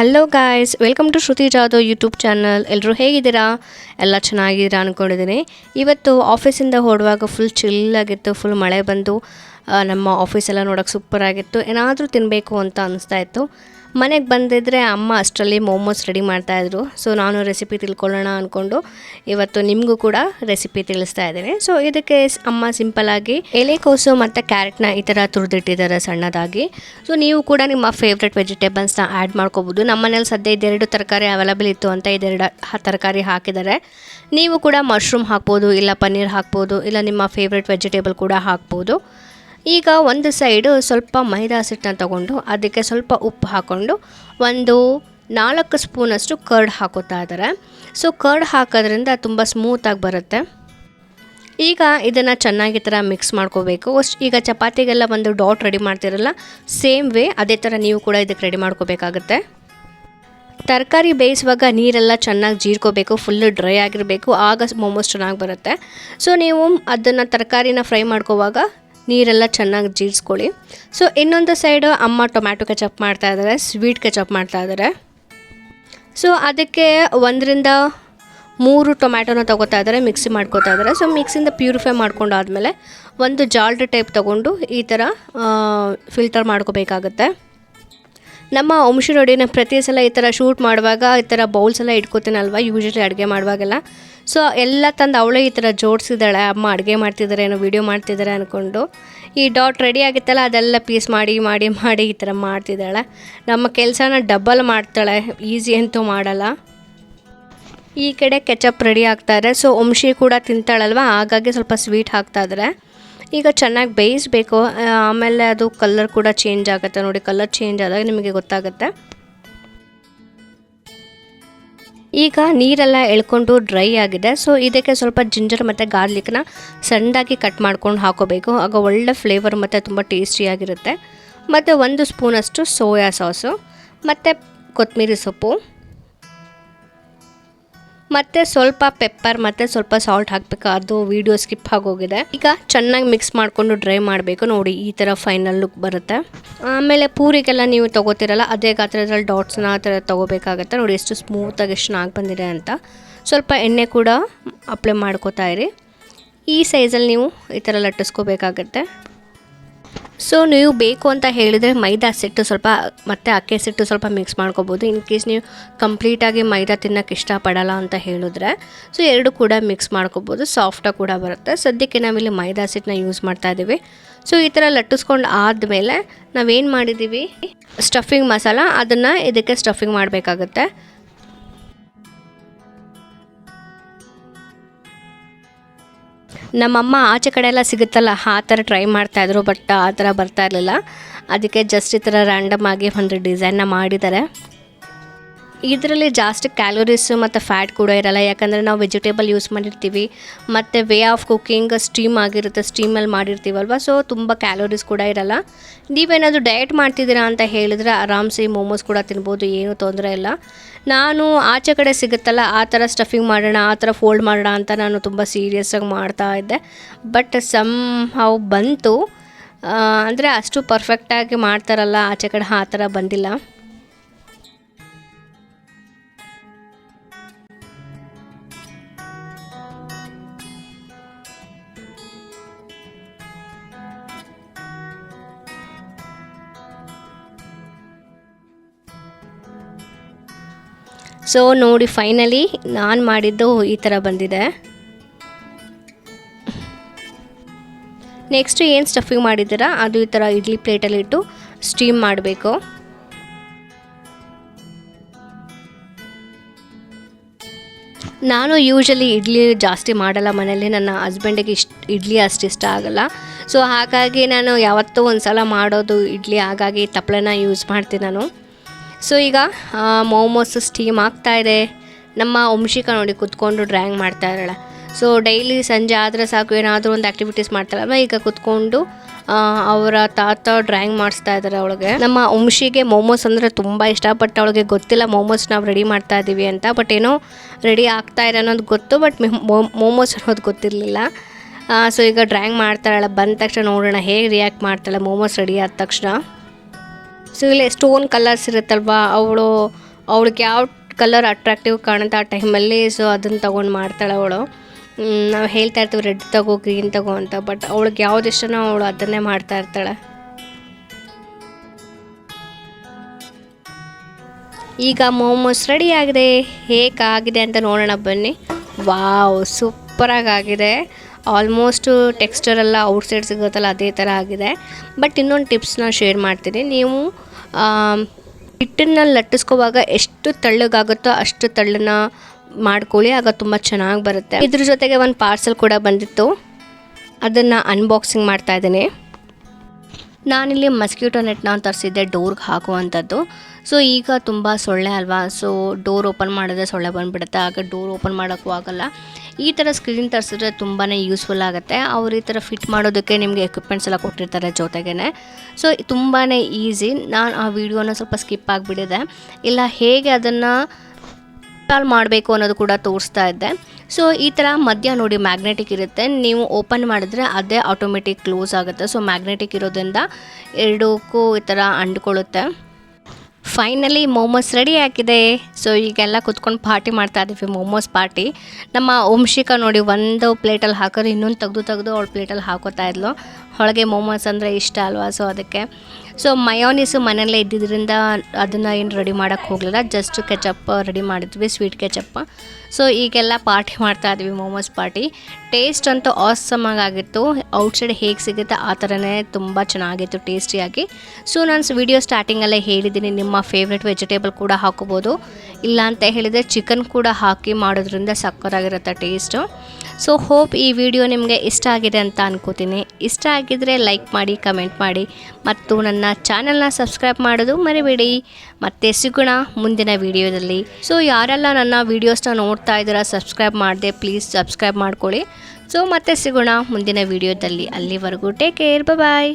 Hello guys welcome to Shruti Jadhav YouTube channel ಎಲ್ಲರೂ ಹೇಗಿದ್ದೀರಾ? ಎಲ್ಲ ಚೆನ್ನಾಗಿದ್ದೀರಾ ಅಂದ್ಕೊಂಡಿದ್ದೀನಿ ಇವತ್ತು ಆಫೀಸಿಂದ ಹೊರಡುವಾಗ ಫುಲ್ ಚಿಲ್ಲಾಗಿತ್ತು ಫುಲ್ ಮಳೆ ಬಂದು ನಮ್ಮ ಆಫೀಸೆಲ್ಲ ನೋಡೋಕ್ಕೆ ಸೂಪರ್ ಆಗಿತ್ತು. ಏನಾದರೂ ತಿನ್ನಬೇಕು ಅಂತ ಅನಿಸ್ತಾ ಇತ್ತು. ಮನೆಗೆ ಬಂದಿದ್ದರೆ ಅಮ್ಮ ಅಷ್ಟರಲ್ಲಿ ಮೋಮೋಸ್ ರೆಡಿ ಮಾಡ್ತಾಯಿದ್ರು ಸೊ ನಾನು ರೆಸಿಪಿ ತಿಳ್ಕೊಳ್ಳೋಣ ಅಂದ್ಕೊಂಡು ಇವತ್ತು ನಿಮಗೂ ಕೂಡ ರೆಸಿಪಿ ತಿಳಿಸ್ತಾ ಇದ್ದೀನಿ. ಸೊ ಇದಕ್ಕೆ ಅಮ್ಮ ಸಿಂಪಲಾಗಿ ಎಲೆಕೋಸು ಮತ್ತು ಕ್ಯಾರೆಟ್ನ ಈ ಥರ ತುರಿದಿಟ್ಟಿದ್ದಾರೆ ಸಣ್ಣದಾಗಿ. ಸೊ ನೀವು ಕೂಡ ನಿಮ್ಮ ಫೇವ್ರೆಟ್ ವೆಜಿಟೇಬಲ್ಸ್ನ ಆ್ಯಡ್ ಮಾಡ್ಕೋಬೋದು. ನಮ್ಮ ಮನೇಲಿ ಸದ್ಯ ಇದೆರಡು ತರಕಾರಿ ಅವೈಲಬಲ್ ಇತ್ತು ಅಂತ ಇದೆರಡು ತರಕಾರಿ ಹಾಕಿದ್ದಾರೆ. ನೀವು ಕೂಡ ಮಶ್ರೂಮ್ ಹಾಕ್ಬೋದು, ಇಲ್ಲ ಪನ್ನೀರ್ ಹಾಕ್ಬೋದು, ಇಲ್ಲ ನಿಮ್ಮ ಫೇವ್ರೆಟ್ ವೆಜಿಟೇಬಲ್ ಕೂಡ ಹಾಕ್ಬೋದು. ಈಗ ಒಂದು ಸೈಡು ಸ್ವಲ್ಪ ಮೈದಾ ಹಸಿಟ್ಟನ್ನ ತಗೊಂಡು ಅದಕ್ಕೆ ಸ್ವಲ್ಪ ಉಪ್ಪು ಹಾಕ್ಕೊಂಡು ಒಂದು ನಾಲ್ಕು ಸ್ಪೂನಷ್ಟು ಕರ್ಡ್ ಹಾಕೋತಾ ಇದ್ದಾರೆ. ಸೊ ಕರ್ಡ್ ಹಾಕೋದ್ರಿಂದ ತುಂಬ ಸ್ಮೂತಾಗಿ ಬರುತ್ತೆ. ಈಗ ಇದನ್ನು ಚೆನ್ನಾಗಿ ಥರ ಮಿಕ್ಸ್ ಮಾಡ್ಕೋಬೇಕು. ಈಗ ಚಪಾತಿಗೆಲ್ಲ ಒಂದು ಡಾಟ್ ರೆಡಿ ಮಾಡ್ತಿರಲ್ಲ ಸೇಮ್ ವೇ ಅದೇ ಥರ ನೀವು ಕೂಡ ಇದಕ್ಕೆ ರೆಡಿ ಮಾಡ್ಕೋಬೇಕಾಗುತ್ತೆ. ತರಕಾರಿ ಬೇಯಿಸುವಾಗ ನೀರೆಲ್ಲ ಚೆನ್ನಾಗಿ ಜೀರ್ಕೋಬೇಕು ಫುಲ್ಲು ಡ್ರೈ ಆಗಿರಬೇಕು, ಆಗ ಮೋಮೋಸ್ ಚೆನ್ನಾಗಿ ಬರುತ್ತೆ. ಸೊ ನೀವು ಅದನ್ನು ತರಕಾರಿನ ಫ್ರೈ ಮಾಡ್ಕೋವಾಗ ನೀರೆಲ್ಲ ಚೆನ್ನಾಗಿ ಜೀರಿಸ್ಕೊಳ್ಳಿ. ಸೊ ಇನ್ನೊಂದು ಸೈಡು ಅಮ್ಮ ಟೊಮ್ಯಾಟೊ ಕೆಚಪ್ ಮಾಡ್ತಾ ಇದ್ದಾರೆ ಸ್ವೀಟ್ ಕೆಚಪ್ ಮಾಡ್ತಾ ಇದ್ದಾರೆ ಸೊ ಅದಕ್ಕೆ ಒಂದರಿಂದ ಮೂರು ಟೊಮ್ಯಾಟೊನ ತೊಗೋತಾ ಇದ್ದಾರೆ ಮಿಕ್ಸಿ ಮಾಡ್ಕೋತಾ ಇದ್ದಾರೆ ಸೊ ಮಿಕ್ಸಿಂದ ಪ್ಯೂರಿಫೈ ಮಾಡ್ಕೊಂಡಾದ್ಮೇಲೆ ಒಂದು ಜಾಲ್ಡ್ ಟೈಪ್ ತೊಗೊಂಡು ಈ ಥರ ಫಿಲ್ಟರ್ ಮಾಡ್ಕೋಬೇಕಾಗುತ್ತೆ. ನಮ್ಮ ವಂಶಿ ನಾನು ಪ್ರತಿ ಸಲ ಈ ಥರ ಶೂಟ್ ಮಾಡುವಾಗ ಈ ಥರ ಬೌಲ್ಸ್ ಎಲ್ಲ ಇಟ್ಕೋತೀನಲ್ವ? ಯೂಶ್ವಲಿ ಅಡುಗೆ ಮಾಡುವಾಗೆಲ್ಲ. ಸೊ ಎಲ್ಲ ತಂದು ಅವಳೇ ಈ ಥರ ಜೋಡಿಸಿದಾಳೆ ಅಮ್ಮ ಅಡುಗೆ ಮಾಡ್ತಿದ್ದಾರೆ, ಏನೋ ವೀಡಿಯೋ ಮಾಡ್ತಿದ್ದಾರೆ ಅಂದ್ಕೊಂಡು ಈ ಡಾಟ್ ರೆಡಿ ಆಗಿತ್ತಲ್ಲ, ಅದೆಲ್ಲ ಪೀಸ್ ಮಾಡಿ ಮಾಡಿ ಮಾಡಿ ಈ ಥರ ಮಾಡ್ತಿದ್ದಾಳೆ. ನಮ್ಮ ಕೆಲಸನ ಡಬಲ್ ಮಾಡ್ತಾಳೆ ಈಸಿ ಅಂತೂ ಮಾಡಲ್ಲ. ಈ ಕಡೆ ಕೆಚಪ್ ರೆಡಿ ಆಗ್ತಾರೆ ಸೊ ಒಂಶಿ ಕೂಡ ತಿಂತಾಳಲ್ವ, ಹಾಗಾಗಿ ಸ್ವಲ್ಪ ಸ್ವೀಟ್ ಹಾಕ್ತಾಯಿದ್ರೆ ಈಗ ಚೆನ್ನಾಗಿ ಬೇಯಿಸಬೇಕು. ಆಮೇಲೆ ಅದು ಕಲರ್ ಕೂಡ ಚೇಂಜ್ ಆಗುತ್ತೆ ನೋಡಿ ಕಲರ್ ಚೇಂಜ್ ಆದಾಗ ನಿಮಗೆ ಗೊತ್ತಾಗುತ್ತೆ. ಈಗ ನೀರೆಲ್ಲ ಎಳ್ಕೊಂಡು ಡ್ರೈ ಆಗಿದೆ. ಸೊ ಇದಕ್ಕೆ ಸ್ವಲ್ಪ ಜಿಂಜರ್ ಮತ್ತು ಗಾರ್ಲಿಕ್ನ ಸಣ್ಣದಾಗಿ ಕಟ್ ಮಾಡ್ಕೊಂಡು ಹಾಕೋಬೇಕು. ಆಗ ಒಳ್ಳೆ ಫ್ಲೇವರ್ ಮತ್ತು ತುಂಬ ಟೇಸ್ಟಿಯಾಗಿರುತ್ತೆ ಮತ್ತು ಒಂದು ಸ್ಪೂನಷ್ಟು ಸೋಯಾ ಸಾಸು ಮತ್ತು ಕೊತ್ತಂಬರಿ ಸೊಪ್ಪು. ಮತ್ತು ಸ್ವಲ್ಪ ಪೆಪ್ಪರ್ ಮತ್ತು ಸ್ವಲ್ಪ ಸಾಲ್ಟ್ ಹಾಕ್ಬೇಕು. ಅದು ವಿಡಿಯೋ ಸ್ಕಿಪ್ ಆಗೋಗಿದೆ. ಈಗ ಚೆನ್ನಾಗಿ ಮಿಕ್ಸ್ ಮಾಡಿಕೊಂಡು ಡ್ರೈ ಮಾಡಬೇಕು. ನೋಡಿ, ಈ ಥರ ಫೈನಲ್ ಲುಕ್ ಬರುತ್ತೆ. ಆಮೇಲೆ ಪೂರಿಗೆಲ್ಲ ನೀವು ತಗೋತಿರಲ್ಲ, ಅದೇ ಗಾತ್ರದಲ್ಲಿ ಡಾಟ್ಸ್ನ ಆ ಥರ ತೊಗೋಬೇಕಾಗತ್ತೆ. ನೋಡಿ, ಎಷ್ಟು ಸ್ಮೂತಾಗಿ ಎಷ್ಟು ಚೆನ್ನಾಗಿ ಬಂದಿದೆ ಅಂತ. ಸ್ವಲ್ಪ ಎಣ್ಣೆ ಕೂಡ ಅಪ್ಲೈ ಮಾಡ್ಕೋತಾ ಇರಿ. ಈ ಸೈಜಲ್ಲಿ ನೀವು ಈ ಥರ ಲಟ್ಟಿಸ್ಕೋಬೇಕಾಗತ್ತೆ. ಸೊ ನೀವು ಬೇಕು ಅಂತ ಹೇಳಿದರೆ ಮೈದಾ ಸಿಟ್ಟು ಸ್ವಲ್ಪ, ಮತ್ತು ಅಕ್ಕಿ ಸಿಟ್ಟು ಸ್ವಲ್ಪ ಮಿಕ್ಸ್ ಮಾಡ್ಕೋಬೋದು. ಇನ್ ಕೇಸ್ ನೀವು ಕಂಪ್ಲೀಟಾಗಿ ಮೈದಾ ತಿನ್ನೋಕ್ಕೆ ಇಷ್ಟಪಡಲ್ಲ ಅಂತ ಹೇಳಿದ್ರೆ ಸೊ ಎರಡು ಕೂಡ ಮಿಕ್ಸ್ ಮಾಡ್ಕೋಬೋದು. ಸಾಫ್ಟಾಗಿ ಕೂಡ ಬರುತ್ತೆ. ಸದ್ಯಕ್ಕೆ ನಾವಿಲ್ಲಿ ಮೈದಾ ಸಿಟ್ಟನ್ನ ಯೂಸ್ ಮಾಡ್ತಾ ಇದ್ದೀವಿ ಸೊ ಈ ಥರ ಲಟ್ಟಿಸ್ಕೊಂಡು ಆದಮೇಲೆ ನಾವೇನು ಮಾಡಿದ್ದೀವಿ ಸ್ಟಫಿಂಗ್ ಮಸಾಲ. ಅದನ್ನು ಇದಕ್ಕೆ ಸ್ಟಫಿಂಗ್ ಮಾಡಬೇಕಾಗತ್ತೆ. ನಮ್ಮಮ್ಮ ಆಚೆ ಕಡೆ ಎಲ್ಲ ಸಿಗುತ್ತಲ್ಲ, ಆ ಥರ ಟ್ರೈ ಮಾಡ್ತಾಯಿದ್ರು ಬಟ್ ಆ ಥರ ಬರ್ತಾ ಇರಲಿಲ್ಲ. ಅದಕ್ಕೆ ಜಸ್ಟ್ ಈ ಥರ ರ್ಯಾಂಡಮ್ ಆಗಿ ಒಂದು ಡಿಸೈನ್ನ ಮಾಡಿದ್ದಾರೆ. ಇದರಲ್ಲಿ ಜಾಸ್ತಿ ಕ್ಯಾಲೋರೀಸ್ ಮತ್ತು ಫ್ಯಾಟ್ ಕೂಡ ಇರಲ್ಲ. ಯಾಕಂದರೆ ನಾವು ವೆಜಿಟೇಬಲ್ ಯೂಸ್ ಮಾಡಿರ್ತೀವಿ. ಮತ್ತು ವೇ ಆಫ್ ಕುಕ್ಕಿಂಗ್ ಸ್ಟೀಮ್ ಆಗಿರುತ್ತೆ. ಸ್ಟೀಮಲ್ಲಿ ಮಾಡಿರ್ತೀವಲ್ವ? ಸೊ ತುಂಬ ಕ್ಯಾಲೋರೀಸ್ ಕೂಡ ಇರಲ್ಲ. ನೀವೇನಾದರೂ ಡಯಟ್ ಮಾಡ್ತಿದ್ದೀರಾ ಅಂತ ಹೇಳಿದ್ರೆ ಆರಾಮ್ಸಿ ಮೋಮೋಸ್ ಕೂಡ ತಿನ್ಬೋದು. ಏನೂ ತೊಂದರೆ ಇಲ್ಲ. ನಾನು ಆಚೆ ಕಡೆ ಸಿಗುತ್ತಲ್ಲ, ಆ ಥರ ಸ್ಟಫಿಂಗ್ ಮಾಡೋಣ, ಆ ಥರ ಫೋಲ್ಡ್ ಮಾಡೋಣ ಅಂತ ನಾನು ತುಂಬ ಸೀರಿಯಸ್ಸಾಗಿ ಮಾಡ್ತಾ ಇದ್ದೆ. ಬಟ್ ಸಮ್ ಹೌ ಬಂತು ಅಂದರೆ ಅಷ್ಟು ಪರ್ಫೆಕ್ಟಾಗಿ ಮಾಡ್ತಾರಲ್ಲ, ಆಚೆ ಕಡೆ ಆ ಥರ ಬಂದಿಲ್ಲ. ಸೊ ನೋಡಿ ಫೈನಲಿ ನಾನು ಮಾಡಿದ್ದು ಈ ಥರ ಬಂದಿದೆ. ನೆಕ್ಸ್ಟ್ ಏನು ಸ್ಟಫಿಂಗ್ ಮಾಡಿದ್ದೀರಾ? ಅದು ಈ ಥರ ಇಡ್ಲಿ ಪ್ಲೇಟಲ್ಲಿ ಇಟ್ಟು ಸ್ಟೀಮ್ ಮಾಡಬೇಕು. ನಾನು ಯೂಶಲಿ ಇಡ್ಲಿ ಜಾಸ್ತಿ ಮಾಡಲ್ಲ ಮನೇಲಿ ನನ್ನ ಹಸ್ಬೆಂಡಿಗೆ ಇಷ್ಟ, ಇಡ್ಲಿ ಅಷ್ಟು ಇಷ್ಟ ಆಗಲ್ಲ. ಸೊ ಹಾಗಾಗಿ ನಾನು ಯಾವತ್ತೂ ಒಂದು ಸಲ ಮಾಡೋದು ಇಡ್ಲಿ. ಹಾಗಾಗಿ ತಪ್ಪಲೆನ ಯೂಸ್ ಮಾಡ್ತೀನಿ ನಾನು. ಸೊ ಈಗ ಮೋಮೋಸ್ ಸ್ಟೀಮ್ ಆಗ್ತಾ ಇದೆ. ನಮ್ಮ ವಂಶಿಕ ನೋಡಿ ಕುತ್ಕೊಂಡು ಡ್ರಾಯಿಂಗ್ ಮಾಡ್ತಾ ಇದ್ದಾಳೆ. ಸೊ ಡೈಲಿ ಸಂಜೆ ಆದರೆ ಸಾಕು, ಏನಾದರೂ ಒಂದು ಆ್ಯಕ್ಟಿವಿಟೀಸ್ ಮಾಡ್ತಾರಲ್ಲ ಈಗ ಕುತ್ಕೊಂಡು ಅವರ ತಾತ ಡ್ರಾಯಿಂಗ್ ಮಾಡಿಸ್ತಾ ಇದ್ದಾರೆ ಅವಳಿಗೆ. ನಮ್ಮ ವಂಶಿಗೆ ಮೋಮೋಸ್ ಅಂದರೆ ತುಂಬ ಇಷ್ಟ ಬಟ್ ಅವಳಿಗೆ ಗೊತ್ತಿಲ್ಲ ಮೋಮೋಸ್ ನಾವು ರೆಡಿ ಮಾಡ್ತಾ ಇದ್ದೀವಿ ಅಂತ. ಬಟ್ ಏನೋ ರೆಡಿ ಆಗ್ತಾ ಇದೆ ಅನ್ನೋದು ಗೊತ್ತು ಬಟ್ ಮೋಮೋಸ್ ಅನ್ನೋದು ಗೊತ್ತಿರಲಿಲ್ಲ. ಸೊ ಈಗ ಡ್ರಾಯಿಂಗ್ ಮಾಡ್ತಾಳೆ ಬಂದ ತಕ್ಷಣ ನೋಡೋಣ ಹೇಗೆ ರಿಯಾಕ್ಟ್ ಮಾಡ್ತಾಳೆ ಮೋಮೋಸ್ ರೆಡಿ ಆದ ತಕ್ಷಣ. ಸೊ ಇಲ್ಲಿ ಸ್ಟೋನ್ ಕಲರ್ಸ್ ಇರುತ್ತಲ್ವಾ, ಅವಳು, ಅವಳಿಗೆ ಯಾವ ಕಲರ್ ಅಟ್ರಾಕ್ಟಿವ್ ಕಾಣುತ್ತೆ ಆ ಟೈಮಲ್ಲಿ ಸೊ ಅದನ್ನು ತೊಗೊಂಡು ಮಾಡ್ತಾಳೆ ಅವಳು. ನಾವು ಹೇಳ್ತಾ ಇರ್ತೀವಿ ರೆಡ್ ತಗೋ ಗ್ರೀನ್ ತಗೋ ಅಂತ ಬಟ್ ಅವಳಿಗೆ ಯಾವ್ದು ಇಷ್ಟನೋ ಅವಳು ಅದನ್ನೇ ಮಾಡ್ತಾ ಇರ್ತಾಳೆ. ಈಗ ಮೋಮೋಸ್ ರೆಡಿ ಆಗಿದೆ. ಹೇಗಾಗಿದೆ ಅಂತ ನೋಡೋಣ ಬನ್ನಿ. ವಾವ್ ಸೂಪರಾಗಿ ಆಗಿದೆ. ಆಲ್ಮೋಸ್ಟು ಟೆಕ್ಸ್ಚರ್ ಎಲ್ಲ ಔಟ್ಸೈಡ್ ಸಿಗುತ್ತಲ್ಲ ಅದೇ ಥರ ಆಗಿದೆ. ಬಟ್ ಇನ್ನೊಂದು ಟಿಪ್ಸ್ನ ಶೇರ್ ಮಾಡ್ತೀನಿ. ನೀವು ಹಿಟ್ಟನ್ನ ಲಟ್ಟಿಸ್ಕೋವಾಗ ಎಷ್ಟು ತಳ್ಳಗಾಗುತ್ತೋ ಅಷ್ಟು ತಳ್ಳನ್ನ ಮಾಡ್ಕೊಳ್ಳಿ. ಆಗ ತುಂಬ ಚೆನ್ನಾಗಿ ಬರುತ್ತೆ. ಇದ್ರ ಜೊತೆಗೆ ಒಂದು ಪಾರ್ಸಲ್ ಕೂಡ ಬಂದಿತ್ತು. ಅದನ್ನು ಅನ್ಬಾಕ್ಸಿಂಗ್ ಮಾಡ್ತಾ ಇದ್ದೀನಿ. ನಾನಿಲ್ಲಿ ಮಸ್ಕ್ಯೂಟೋ ನೆಟ್ನ ತರಿಸಿದ್ದೆ, ಡೋರ್ಗೆ ಹಾಕುವಂಥದ್ದು. ಸೊ, ಈಗ ತುಂಬ ಸೊಳ್ಳೆ ಅಲ್ವಾ? ಸೊ, ಡೋರ್ ಓಪನ್ ಮಾಡಿದ್ರೆ ಸೊಳ್ಳೆ ಬಂದುಬಿಡುತ್ತೆ. ಆಗ ಡೋರ್ ಓಪನ್ ಮಾಡೋಕ್ಕೂ ಆಗಲ್ಲ. ಈ ಥರ ಸ್ಕ್ರೀನ್ ತರಿಸಿದ್ರೆ ತುಂಬಾ ಯೂಸ್ಫುಲ್ ಆಗುತ್ತೆ. ಅವ್ರು ಈ ಥರ ಫಿಟ್ ಮಾಡೋದಕ್ಕೆ ನಿಮಗೆ ಎಕ್ವಿಪ್ಮೆಂಟ್ಸ್ ಎಲ್ಲ ಕೊಟ್ಟಿರ್ತಾರೆ ಜೊತೆಗೇ ಸೊ ತುಂಬಾ ಈಸಿ ನಾನು ಆ ವಿಡಿಯೋನ ಸ್ವಲ್ಪ ಸ್ಕಿಪ್ ಆಗಿಬಿಟ್ಟಿದೆ. ಇಲ್ಲ, ಹೇಗೆ ಅದನ್ನು ಇನ್ಸ್ಟಾಲ್ ಮಾಡಬೇಕು ಅನ್ನೋದು ಕೂಡ ತೋರಿಸ್ತಾ ಇದ್ದೆ. ಸೊ ಈ ಥರ ಮಧ್ಯ ನೋಡಿ ಮ್ಯಾಗ್ನೆಟಿಕ್ ಇರುತ್ತೆ. ನೀವು ಓಪನ್ ಮಾಡಿದ್ರೆ ಅದೇ ಆಟೋಮೆಟಿಕ್ ಕ್ಲೋಸ್ ಆಗುತ್ತೆ. ಸೊ ಮ್ಯಾಗ್ನೆಟಿಕ್ ಇರೋದ್ರಿಂದ ಎರಡಕ್ಕೂ ಈ ಥರ ಅಂಡ್ಕೊಳ್ಳುತ್ತೆ ಫೈನಲಿ ಮೋಮೋಸ್ ರೆಡಿ ಆಗಿದೆ. ಸೊ ಈಗೆಲ್ಲ ಕುತ್ಕೊಂಡು ಪಾರ್ಟಿ ಮಾಡ್ತಾ ಇದ್ದೀವಿ ಮೋಮೋಸ್ ಪಾರ್ಟಿ ನಮ್ಮ ಓಂಶಿಕಾ ನೋಡಿ, ಒಂದು ಪ್ಲೇಟಲ್ಲಿ ಹಾಕೋರು ಇನ್ನೊಂದು ತೆಗೆದು ತೆಗೆದು ಅವಳು ಪ್ಲೇಟಲ್ಲಿ ಹಾಕೋತಾ ಇದ್ಲು. ಹೊಳಗೆ ಮೋಮೋಸ್ ಅಂದರೆ ಇಷ್ಟ ಅಲ್ವಾ? ಸೊ ಅದಕ್ಕೆ ಸೊ ಮಯೋನೀಸು ಮನೆಯಲ್ಲೇ ಇದ್ದಿದ್ದರಿಂದ ಅದನ್ನು ಏನು ರೆಡಿ ಮಾಡೋಕ್ಕೆ ಹೋಗಲಿಲ್ಲ. ಜಸ್ಟ್ ಕೆಚಪ್ ರೆಡಿ ಮಾಡಿದ್ವಿ ಸ್ವೀಟ್ ಕೆಚಪ್ ಸೊ ಈಗೆಲ್ಲ ಪಾರ್ಟಿ ಮಾಡ್ತಾ ಇದ್ವಿ ಮೋಮೋಸ್ ಪಾರ್ಟಿ ಟೇಸ್ಟ್ ಅಂತೂ ಆಸಮಾಗಿ ಆಗಿತ್ತು. ಔಟ್ಸೈಡ್ ಹೇಗೆ ಸಿಗುತ್ತೆ ಆ ಥರನೇ ತುಂಬ ಚೆನ್ನಾಗಿತ್ತು ಟೇಸ್ಟಿಯಾಗಿ ಸೊ ನಾನು ವಿಡಿಯೋ ಸ್ಟಾರ್ಟಿಂಗಲ್ಲೇ ಹೇಳಿದ್ದೀನಿ, ನಿಮ್ಮ ಫೇವ್ರೆಟ್ ವೆಜಿಟೇಬಲ್ ಕೂಡ ಹಾಕೋಬೋದು ಇಲ್ಲ ಅಂತ ಹೇಳಿದರೆ ಚಿಕನ್ ಕೂಡ ಹಾಕಿ ಮಾಡೋದ್ರಿಂದ ಸಕ್ಕತ್ತಾಗಿರುತ್ತೆ ಟೇಸ್ಟು ಸೊ ಹೋಪ್ ಈ ವಿಡಿಯೋ ನಿಮಗೆ ಇಷ್ಟ ಆಗಿದೆ ಅಂತ ಅನ್ಕೋತೀನಿ. ಇಷ್ಟ ಆಗಿದ್ರೆ ಲೈಕ್ ಮಾಡಿ ಕಮೆಂಟ್ ಮಾಡಿ, ಮತ್ತು ನನ್ನ ಚಾನಲ್ನ ಸಬ್ಸ್ಕ್ರೈಬ್ ಮಾಡೋದು ಮರಿಬೇಡಿ. ಮತ್ತೆ ಸಿಗೋಣ ಮುಂದಿನ ವಿಡಿಯೋದಲ್ಲಿ ಸೊ ಯಾರೆಲ್ಲ ನನ್ನ ವೀಡಿಯೋಸ್ನ ನೋಡ್ತಾ ಇದ್ದೀರಾ ಸಬ್ಸ್ಕ್ರೈಬ್ ಮಾಡಿದೆ ಪ್ಲೀಸ್ ಸಬ್ಸ್ಕ್ರೈಬ್ ಮಾಡ್ಕೊಳ್ಳಿ. ಸೊ ಮತ್ತೆ ಸಿಗೋಣ ಮುಂದಿನ ವಿಡಿಯೋದಲ್ಲಿ ಅಲ್ಲಿವರೆಗೂ ಟೇಕ್ ಕೇರ್ ಬಾಯ್